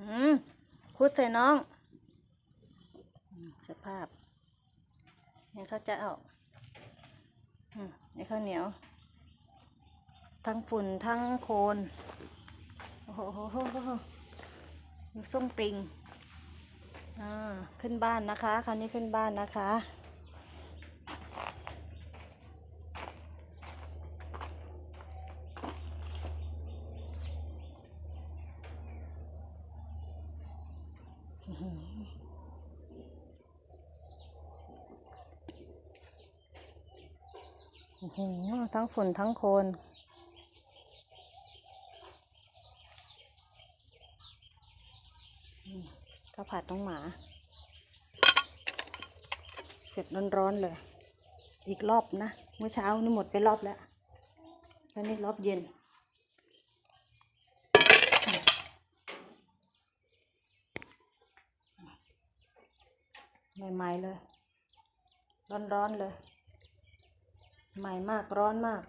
อืมคุดใส่น้อง สภาพยังเขาจะเอาอืมไอ้ข้าวเหนียว ทั้งฝุ่นทั้งโคลนโอ้โหส้มติงอ่าขึ้นบ้านนะคะ คราวนี้ขึ้นบ้านนะคะ โอ้โหทั้งฝุ่นทั้งโคลนอืมข้าวผัดน้องหมา เสร็จร้อนๆเลย อีกรอบนะ เมื่อเช้านี่หมดไปรอบแล้ว แล้วนี่รอบเย็น ใหม่ๆเลย ร้อนๆเลย ใหม่มากร้อนมาก